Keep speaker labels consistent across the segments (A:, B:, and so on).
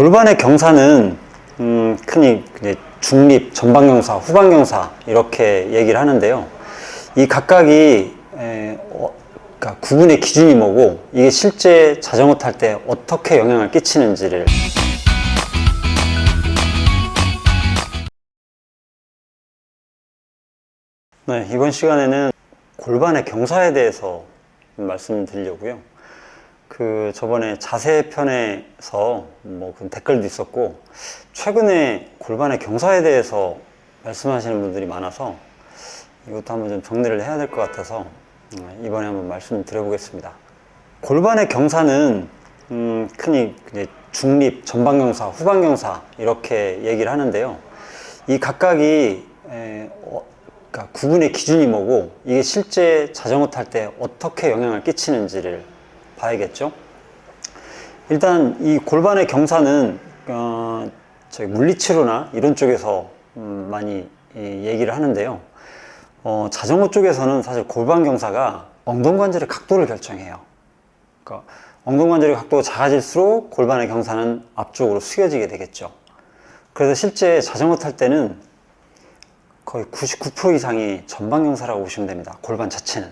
A: 골반의 경사는 음, 흔히 중립, 전방경사, 후방경사 이렇게 얘기를 하는데요. 이 각각이 에, 어, 그러니까 구분의 기준이 뭐고 이게 실제 자전거 탈 때 어떻게 영향을 끼치는지를 네, 이번 시간에는 골반의 경사에 대해서 말씀드리려고요. 그 저번에 자세 편에서 뭐그 댓글도 있었고 최근에 골반의 경사에 대해서 말씀하시는 분들이 많아서 이것도 한번 좀 정리를 해야 될 것 같아서 음, 이번에 한번 말씀드려보겠습니다. 골반의 경사는 음, 흔히 중립, 전방경사, 후방경사 이렇게 얘기를 하는데요. 이 각각이 에, 어, 그러니까 구분의 기준이 뭐고 이게 실제 자전거 탈 때 어떻게 영향을 끼치는지를 봐야겠죠. 일단 이 골반의 경사는 어, 저희 물리치료나 이런 쪽에서 음, 많이 이, 얘기를 하는데요. 어, 자전거 쪽에서는 사실 골반 경사가 엉덩 관절의 각도를 결정해요. 그러니까 엉덩 관절의 각도가 작아질수록 골반의 경사는 앞쪽으로 숙여지게 되겠죠. 그래서 실제 자전거 탈 때는 거의 99% 이상이 전방 경사라고 보시면 됩니다. 골반 자체는.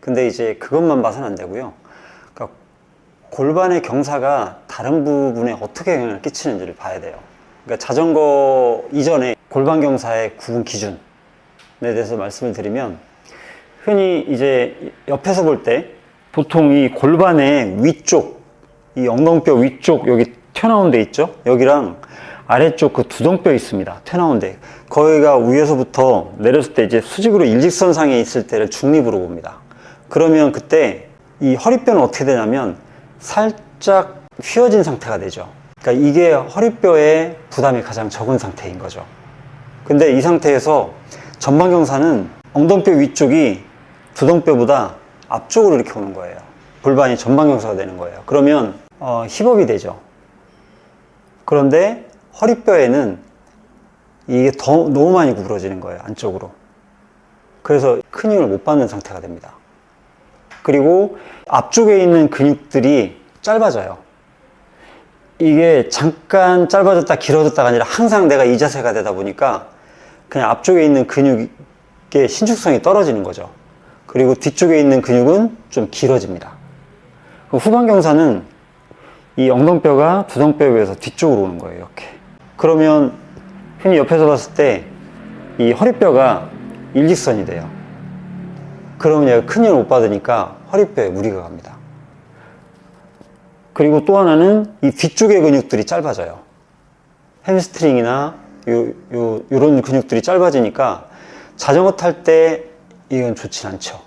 A: 근데 이제 그것만 봐서는 안 되고요. 골반의 경사가 다른 부분에 어떻게 영향을 끼치는지를 봐야 돼요. 그러니까 자전거 이전에 골반 경사의 구분 기준에 대해서 말씀을 드리면 흔히 이제 옆에서 볼 때 보통 이 골반의 위쪽, 이 엉덩뼈 위쪽 여기 튀어나온 데 있죠? 여기랑 아래쪽 그 두덩뼈 있습니다. 튀어나온 데. 거기가 위에서부터 내렸을 때 이제 수직으로 일직선상에 있을 때를 중립으로 봅니다. 그러면 그때 이 허리뼈는 어떻게 되냐면 살짝 휘어진 상태가 되죠. 그러니까 이게 허리뼈의 부담이 가장 적은 상태인 거죠. 근데 이 상태에서 전방경사는 엉덩뼈 위쪽이 두덩뼈보다 앞쪽으로 이렇게 오는 거예요. 골반이 전방경사가 되는 거예요. 그러면 어, 힙업이 되죠. 그런데 허리뼈에는 이게 더 너무 많이 구부러지는 거예요. 안쪽으로. 그래서 큰 힘을 못 받는 상태가 됩니다. 그리고 앞쪽에 있는 근육들이 짧아져요. 이게 잠깐 짧아졌다 길어졌다가 아니라 항상 내가 이 자세가 되다 보니까 그냥 앞쪽에 있는 근육의 신축성이 떨어지는 거죠. 그리고 뒤쪽에 있는 근육은 좀 길어집니다. 후방경사는 이 엉덩뼈가 두덩뼈에 비해서 뒤쪽으로 오는 거예요. 이렇게. 그러면 흔히 옆에서 봤을 때 이 허리뼈가 일직선이 돼요. 그러면 얘가 큰 힘을 못 받으니까 허리뼈에 무리가 갑니다. 그리고 또 하나는 이 뒤쪽의 근육들이 짧아져요. 햄스트링이나 요, 요, 요런 근육들이 짧아지니까 자전거 탈 때 이건 좋진 않죠.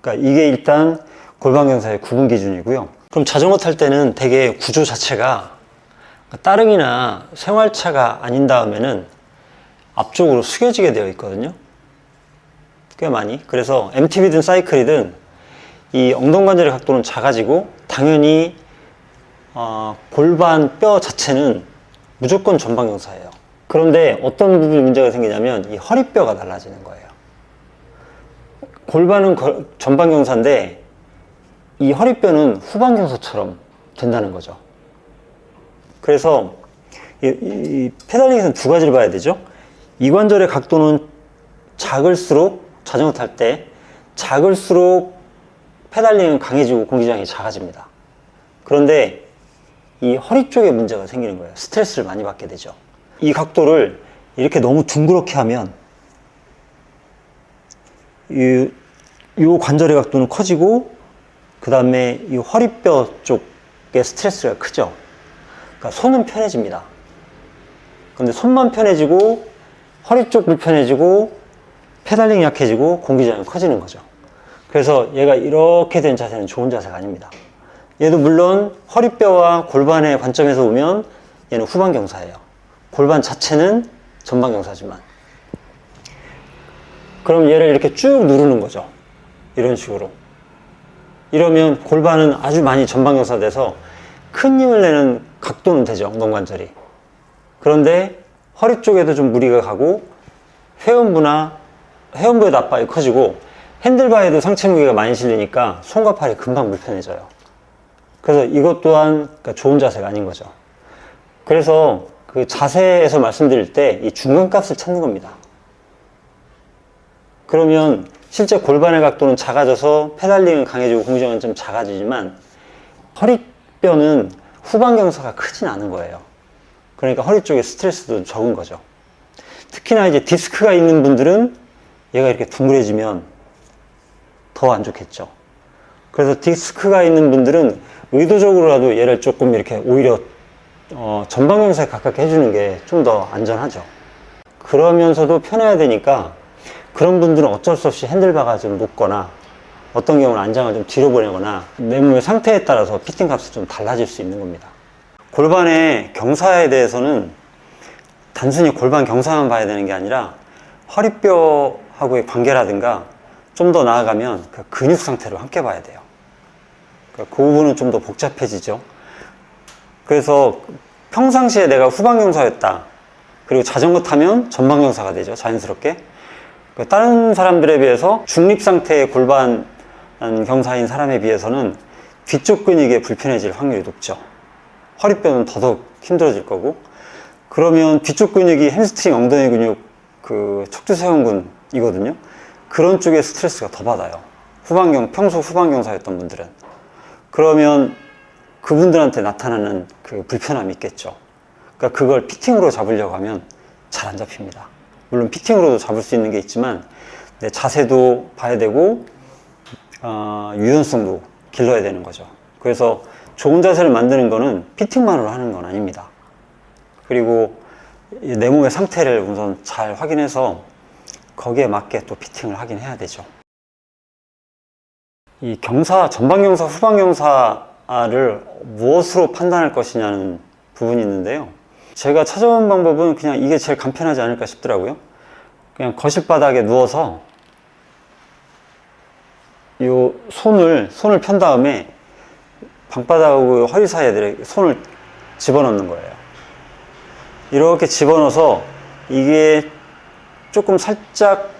A: 그러니까 이게 일단 골반경사의 구분 기준이고요. 그럼 자전거 탈 때는 되게 구조 자체가 따릉이나 생활차가 아닌 다음에는 앞쪽으로 숙여지게 되어 있거든요. 꽤 많이. 그래서 MTB든 사이클이든 이 엉덩 관절의 각도는 작아지고 당연히 어, 골반 뼈 자체는 무조건 전방경사예요. 그런데 어떤 부분에 문제가 생기냐면 이 허리뼈가 달라지는 거예요. 골반은 거- 전방경사인데 이 허리뼈는 후방경사처럼 된다는 거죠. 그래서 이, 이- 이 페달링에서는 두 가지를 봐야 되죠. 이 관절의 각도는 작을수록 자전거 탈 때 작을수록 페달링은 강해지고 공기장이 작아집니다. 그런데 이 허리 쪽에 문제가 생기는 거예요. 스트레스를 많이 받게 되죠. 이 각도를 이렇게 너무 둥그렇게 하면 이, 이 관절의 각도는 커지고 그 다음에 이 허리뼈 쪽에 스트레스가 크죠. 그러니까 손은 편해집니다. 근데 손만 편해지고 허리 쪽 불편해지고 페달링이 약해지고 공기장이 커지는 거죠. 그래서 얘가 이렇게 된 자세는 좋은 자세가 아닙니다. 얘도 물론 허리뼈와 골반의 관점에서 보면 얘는 후방 경사예요. 골반 자체는 전방 경사지만. 그럼 얘를 이렇게 쭉 누르는 거죠. 이런 식으로. 이러면 골반은 아주 많이 전방 경사 돼서 큰 힘을 내는 각도는 되죠. 엉덩관절이. 그런데 허리 쪽에도 좀 무리가 가고 회음부나 회음부에도 압박이 커지고 핸들바에도 상체 무게가 많이 실리니까 손과 팔이 금방 불편해져요. 그래서 이것 또한 그러니까 좋은 자세가 아닌 거죠. 그래서 그 자세에서 말씀드릴 때 이 중간값을 찾는 겁니다. 그러면 실제 골반의 각도는 작아져서 페달링은 강해지고 공정은 좀 작아지지만 허리뼈는 후방 경사가 크진 않은 거예요. 그러니까 허리 쪽에 스트레스도 적은 거죠. 특히나 이제 디스크가 있는 분들은 얘가 이렇게 둥그레지면 더 안 좋겠죠. 그래서 디스크가 있는 분들은 의도적으로라도 얘를 조금 이렇게 오히려 어, 전방 경사에 가깝게 해주는 게 좀 더 안전하죠. 그러면서도 편해야 되니까 그런 분들은 어쩔 수 없이 핸들바가 좀 높거나 어떤 경우는 안장을 좀 뒤로 보내거나 내 몸의 상태에 따라서 피팅 값이 좀 달라질 수 있는 겁니다. 골반의 경사에 대해서는 단순히 골반 경사만 봐야 되는 게 아니라 허리뼈 하고의 관계라든가 좀 더 나아가면 그 근육 상태를 함께 봐야 돼요. 그러니까 그 부분은 좀 더 복잡해지죠. 그래서 평상시에 내가 후방 경사였다. 그리고 자전거 타면 전방 경사가 되죠. 자연스럽게. 그 다른 사람들에 비해서 중립 상태의 골반 경사인 사람에 비해서는 뒤쪽 근육이 불편해질 확률이 높죠. 허리뼈는 더더욱 힘들어질 거고. 그러면 뒤쪽 근육이 햄스트링 엉덩이 근육 그 척추세원근 이거든요. 그런 쪽에 스트레스가 더 받아요. 후방경 평소 후방경사였던 분들은 그러면 그분들한테 나타나는 그 불편함이 있겠죠. 그러니까 그걸 피팅으로 잡으려고 하면 잘 안 잡힙니다. 물론 피팅으로도 잡을 수 있는 게 있지만 내 자세도 봐야 되고 어, 유연성도 길러야 되는 거죠. 그래서 좋은 자세를 만드는 거는 피팅만으로 하는 건 아닙니다. 그리고 이내 몸의 상태를 우선 잘 확인해서 거기에 맞게 또 피팅을 하긴 해야 되죠. 이 경사, 전방 경사, 후방 경사를 무엇으로 판단할 것이냐는 부분이 있는데요. 제가 찾아본 방법은 그냥 이게 제일 간편하지 않을까 싶더라고요. 그냥 거실 바닥에 누워서 요 손을 손을 편 다음에 방바닥하고 허리 사이에 손을 집어넣는 거예요. 이렇게 집어넣어서 이게 조금 살짝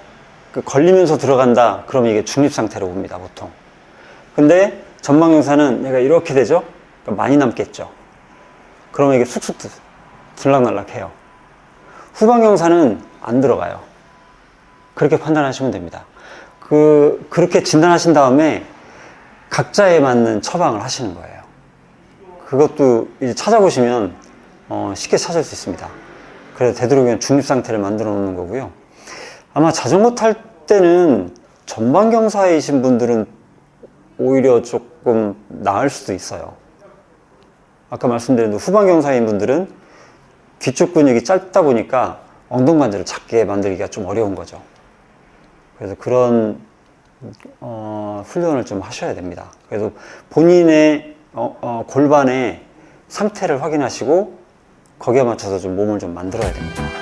A: 그 걸리면서 들어간다. 그럼 이게 중립 상태로 봅니다, 보통. 근데 전방 경사는 얘가 이렇게 되죠? 그러니까 많이 남겠죠. 그러면 이게 쑥쑥 들락날락해요. 후방 경사는 안 들어가요. 그렇게 판단하시면 됩니다. 그, 그렇게 진단하신 다음에 각자에 맞는 처방을 하시는 거예요. 그것도 이제 찾아보시면 어, 쉽게 찾을 수 있습니다. 그래서 되도록이면 중립 상태를 만들어 놓는 거고요. 아마 자전거 탈 때는 전방 경사이신 분들은 오히려 조금 나을 수도 있어요. 아까 말씀드린 후방 경사인 분들은 뒤쪽 근육이 짧다 보니까 엉덩반지를 작게 만들기가 좀 어려운 거죠. 그래서 그런 어, 훈련을 좀 하셔야 됩니다. 그래서 본인의 어, 어, 골반의 상태를 확인하시고 거기에 맞춰서 좀 몸을 좀 만들어야 됩니다.